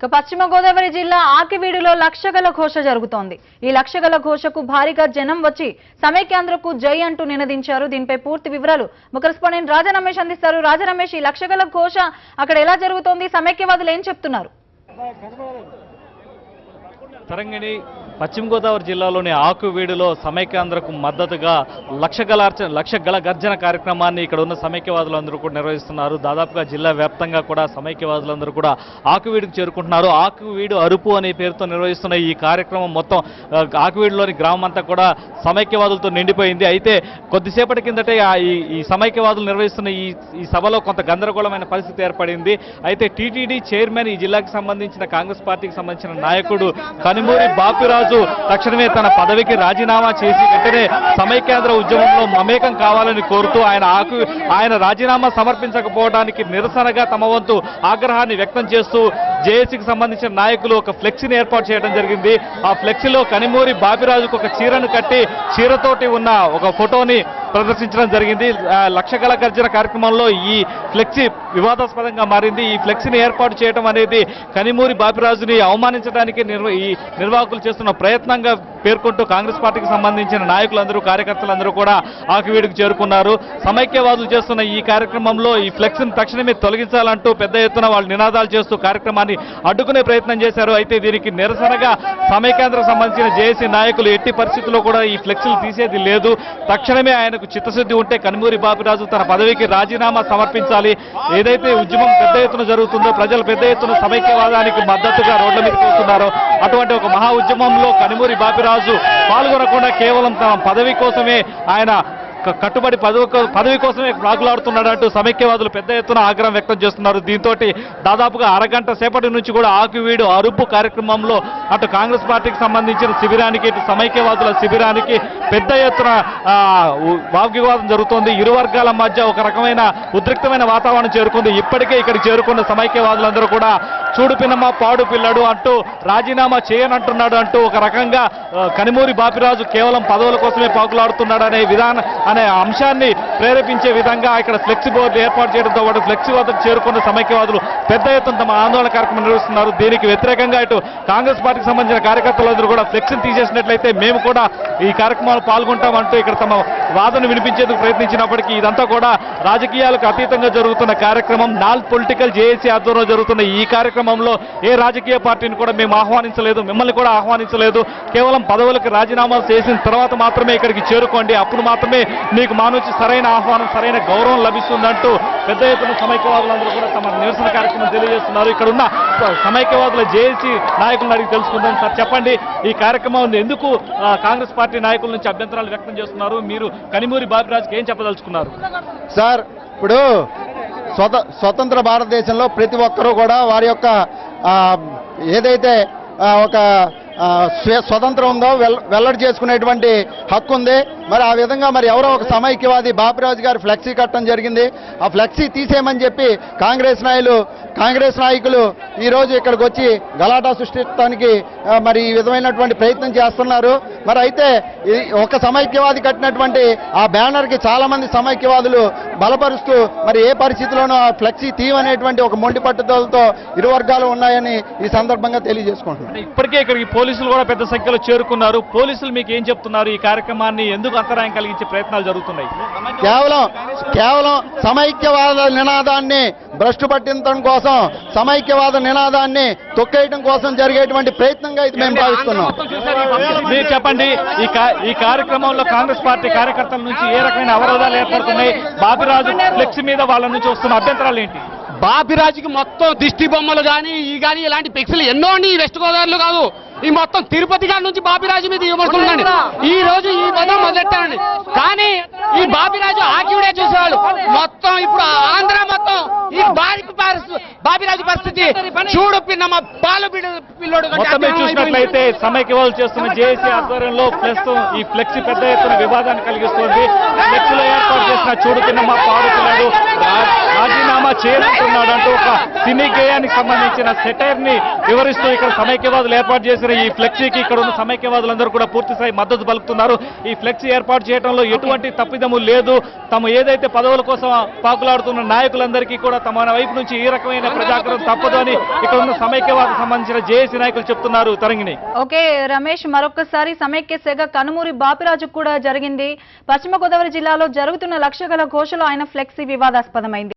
ఇక పశ్చిమ గోదావరి జిల్లా ఆకివీడులో లక్షగల ఘోష జరుగుతోంది. ఈ లక్షగల ఘోషకు భారీగా జనం వచ్చి సమైక్యాంధ్రకు జై అంటూ నినదించారు. దీనిపై పూర్తి వివరాలు మా కరెస్పాండెంట్ రాజా రమేష్ అందిస్తారు. రాజా రమేష్ ఈ లక్షగల ఘోష అక్కడ ఎలా జరుగుతోంది? సమైక్యవాదులు ఏం చెప్తున్నారు? తరంగిణి పశ్చిమ గోదావరి జిల్లాలోని ఆకువీడులో సమైక్యాంధ్రకు మద్దతుగా లక్ష గలార్చ లక్ష గల గర్జన కార్యక్రమాన్ని ఇక్కడ ఉన్న సమైక్యవాదులందరూ కూడా నిర్వహిస్తున్నారు. దాదాపుగా జిల్లా వ్యాప్తంగా కూడా సమైక్యవాదులందరూ కూడా ఆకువీడుకు చేరుకుంటున్నారు. ఆకువీడు అరుపు అనే పేరుతో నిర్వహిస్తున్న ఈ కార్యక్రమం మొత్తం ఆకువీడులోని గ్రామం అంతా కూడా సమైక్యవాదులతో నిండిపోయింది. అయితే కొద్దిసేపటి కిందటే ఈ ఈ సమైక్యవాదులు నిర్వహిస్తున్న ఈ ఈ సభలో కొంత గందరగోళమైన పరిస్థితి ఏర్పడింది. అయితే టీటీడీ చైర్మన్ ఈ జిల్లాకు సంబంధించిన కాంగ్రెస్ పార్టీకి సంబంధించిన నాయకుడు కనుమూరి బాపిరాజు తక్షణమే తన పదవికి రాజీనామా చేసి వెంటనే సమైక్యాంధ్ర ఉద్యమంలో మమేకం కావాలని కోరుతూ ఆయన ఆకు ఆయన రాజీనామా సమర్పించకపోవడానికి నిరసనగా తమ వంతు ఆగ్రహాన్ని వ్యక్తం చేస్తూ జేఏసీకి సంబంధించిన నాయకులు ఒక ఫ్లెక్సీని ఏర్పాటు చేయడం జరిగింది. ఆ ఫ్లెక్సీలో కనిమూరి బాపిరాజుకు ఒక చీరను కట్టి చీరతోటి ఉన్న ఒక ఫోటోని ప్రదర్శించడం జరిగింది. లక్ష లక్షగల గర్జన కార్యక్రమంలో ఈ ఫ్లెక్సీ వివాదాస్పదంగా మారింది. ఈ ఫ్లెక్సీని ఏర్పాటు చేయడం అనేది కనిమూరి బాపిరాజుని అవమానించడానికి ఈ నిర్వాహకులు చేస్తున్న ప్రయత్నంగా పేర్కొంటూ కాంగ్రెస్ పార్టీకి సంబంధించిన నాయకులందరూ కార్యకర్తలందరూ కూడా ఆకివీడుకు చేరుకున్నారు. సమైక్యవాదులు చేస్తున్న ఈ కార్యక్రమంలో ఈ ఫ్లెక్స్ని తక్షణమే తొలగించాలంటూ పెద్ద ఎత్తున వాళ్ళు నినాదాలు చేస్తూ కార్యక్రమాన్ని అడ్డుకునే ప్రయత్నం చేశారు. అయితే దీనికి నిరసనగా సమైక్యాంధ్రకు సంబంధించిన జేఏసీ నాయకులు ఎట్టి పరిస్థితుల్లో కూడా ఈ ఫ్లెక్స్లు తీసేది లేదు. తక్షణమే ఆయన ఆయనకు చిత్తశుద్ధి ఉంటే కనుమూరి బాపిరాజు తన పదవికి రాజీనామా సమర్పించాలి. ఏదైతే ఉద్యమం పెద్ద ఎత్తున జరుగుతుందో ప్రజలు పెద్ద ఎత్తున సమైక్యవాదానికి మద్దతుగా రోడ్ల మీదకి వస్తున్నారో అటువంటి ఒక మహా ఉద్యమంలో కనుమూరి బాపిరాజు పాల్గొనకుండా కేవలం తన పదవి కోసమే ఆయన కట్టుబడి పదవి పదవి కోసమే ప్రాగులాడుతున్నాడంటూ సమైక్యవాదులు పెద్ద ఎత్తున ఆగ్రహం వ్యక్తం చేస్తున్నారు. దీంతో దాదాపుగా అరగంట సేపటి నుంచి కూడా ఆకువీడు అరుపు కార్యక్రమంలో అటు కాంగ్రెస్ పార్టీకి సంబంధించిన శిబిరానికి ఇటు సమైక్యవాదుల శిబిరానికి పెద్ద ఎత్తున వాగ్వివాదం జరుగుతోంది. ఇరు వర్గాల మధ్య ఒక రకమైన ఉద్రిక్తమైన వాతావరణం చేరుకుంది. ఇప్పటికే ఇక్కడికి చేరుకున్న సమైక్యవాదులందరూ కూడా చూడు పిన్నమ్మ పాడు పిల్లడు అంటూ రాజీనామా చేయనంటున్నాడు అంటూ ఒక రకంగా కనిమూరి బాపిరాజు కేవలం పదవుల కోసమే పాకులాడుతున్నాడు అనే విధాన అనే అంశాన్ని ప్రేరేపించే విధంగా ఇక్కడ ఫ్లెక్సీ బోర్డు ఏర్పాటు చేయడంతో పాటు ఫ్లెక్సీ వద్దకు చేరుకున్న సమైక్యవాదులు పెద్ద ఎత్తున తమ ఆందోళన కార్యక్రమం నిర్వహిస్తున్నారు. దీనికి వ్యతిరేకంగా ఇటు కాంగ్రెస్ పార్టీకి సంబంధించిన కార్యకర్తలందరూ కూడా ఫ్లెక్సీని తీసేసినట్లయితే మేము కూడా ఈ కార్యక్రమాలు పాల్గొంటామంటూ ఇక్కడ తమ వాదన వినిపించేందుకు ప్రయత్నించినప్పటికీ ఇదంతా కూడా రాజకీయాలకు అతీతంగా జరుగుతున్న కార్యక్రమం. నాల్ పొలిటికల్ జేఏసీ ఆధ్వర్యంలో జరుగుతున్న ఈ కార్యక్రమంలో ఏ రాజకీయ పార్టీని కూడా మేము ఆహ్వానించలేదు మిమ్మల్ని కూడా ఆహ్వానించలేదు. కేవలం పదవులకు రాజీనామాలు చేసిన తర్వాత మాత్రమే ఇక్కడికి చేరుకోండి. అప్పుడు మాత్రమే మీకు మా నుంచి సరైన ఆహ్వానం సరైన గౌరవం లభిస్తుందంటూ పెద్ద ఎత్తున సమైక్యవాదులందరూ కూడా తమ నిరసన కార్యక్రమం తెలియజేస్తున్నారు. ఇక్కడ ఉన్న సమైక్యవాదుల జేఏసీ నాయకులను అడిగి తెలుసుకుందాం. సార్ చెప్పండి ఈ కార్యక్రమం ఎందుకు కాంగ్రెస్ పార్టీ నాయకుల నుంచి అభ్యంతరాలు వ్యక్తం చేస్తున్నారు? మీరు కనిమూరి బాబిరాజుకి ఏం చెప్పదలుచుకున్నారు? సార్ ఇప్పుడు స్వత స్వతంత్ర భారతదేశంలో ప్రతి ఒక్కరూ కూడా వారి యొక్క ఏదైతే ఒక స్వతంత్రం ఉందో వెల్ వెల్లడి చేసుకునేటువంటి హక్కు ఉంది. మరి ఆ విధంగా మరి ఎవరో ఒక సమైక్యవాది బాపిరాజు గారు ఫ్లెక్సీ కట్టడం జరిగింది. ఆ ఫ్లెక్సీ తీసేయమని చెప్పి కాంగ్రెస్ నాయకులు కాంగ్రెస్ నాయకులు ఈరోజు ఇక్కడికి వచ్చి గలాటా సృష్టించడానికి మరి ఈ విధమైనటువంటి ప్రయత్నం చేస్తున్నారు. మరి అయితే ఒక సమైక్యవాది కట్టినటువంటి ఆ బ్యానర్కి చాలా మంది సమైక్యవాదులు బలపరుస్తూ మరి ఏ పరిస్థితిలోనూ ఆ ఫ్లెక్సీ తీయమనేటువంటి ఒక మొండి పట్టుదలతో ఇరు వర్గాలు ఉన్నాయని ఈ సందర్భంగా తెలియజేసుకుంటున్నాను ఇప్పటికే ఇక్కడికి పోలీసులు కూడా పెద్ద సంఖ్యలో చేరుకున్నారు. పోలీసులు మీకు ఏం చెప్తున్నారు? ఈ కార్యక్రమాన్ని ఎందుకు అంతరాయం కలిగించే ప్రయత్నాలు జరుగుతున్నాయి? కేవలం కేవలం సమైక్యవాద నినాదాన్ని భ్రష్టు పట్టించడం కోసం సమైక్యవాద నినాదాన్ని తొక్కేయడం కోసం జరిగేటువంటి ప్రయత్నంగా ఇది మేము భావిస్తున్నాం. మీరు చెప్పండి ఈ కార్యక్రమంలో కాంగ్రెస్ పార్టీ కార్యకర్తల నుంచి ఏ రకమైన అవరోధాలు ఏర్పడుతున్నాయి? బాబిరాజు ఫ్లెక్స్ మీద వాళ్ళ నుంచి వస్తున్న అభ్యంతరాలు ఏంటి? బాపిరాజుకి మొత్తం దిష్టి బొమ్మలు కానీ ఈ కానీ ఇలాంటి పిక్సలు ఎన్నో అండి ఈ వెస్ట్ గోదావరిలో కాదు ఈ మొత్తం తిరుపతి గారి నుంచి బాపిరాజు మీద ఇవ్వబడుతుందండి ఈ రోజు ఈ పదం మొదలెట్టామండి కానీ ఈ బాపిరాజు ఆకివిడే చూసేవాళ్ళు మొత్తం ఇప్పుడు ఆంధ్ర మొత్తం ఈ బారి పరిస్థితి బాపిరాజు పరిస్థితి చూడు పిన్నమ్మ పాలు పిల్లోడు చూసినట్లయితే సమైక్యవాదులు చేస్తున్న జేఏసీ ఆధ్వర్యంలో ప్రస్తుతం ఈ ఫ్లెక్సీ పెద్ద ఎత్తున వివాదాన్ని కలిగిస్తుంది ఫ్లెక్సీలో ఏర్పాటు చేసిన చూడు పిన్నమ్మ పాడు పిల్లడు రాజీనామా చేరుతున్నాడు అంటూ ఒక సినీ గేయానికి సంబంధించిన సెటైర్ని వివరిస్తూ ఇక్కడ సమైక్యవాదులు ఏర్పాటు చేసిన ఈ ఫ్లెక్సీకి ఇక్కడ ఉన్న సమైక్యవాదులందరూ కూడా పూర్తిస్థాయి మద్దతు పలుకుతున్నారు. ఈ ఫ్లెక్సీ ఏర్పాటు చేయడంలో ఎటువంటి తప్పిదము లేదు. తమ ఏదైతే పదవుల కోసం పాకులాడుతున్న నాయకులందరికీ కూడా తమ వైపు నుంచి ఈ రకమైన ప్రజాగ్రహం తప్పదు అని ఇక్కడ ఉన్న సమైక్యవాద సంబంధించిన జేఏసీ నాయకులు చెప్తున్నారు. తరంగిణి. ఓకే రమేష్ మరొకసారి సమైక్య సెగ కనుమూరి బాపిరాజు కూడా జరిగింది. పశ్చిమ గోదావరి జిల్లాలో జరుగుతున్న లక్షగల ఘోషలో ఆయన ఫ్లెక్సీ వివాదాస్పదమైంది.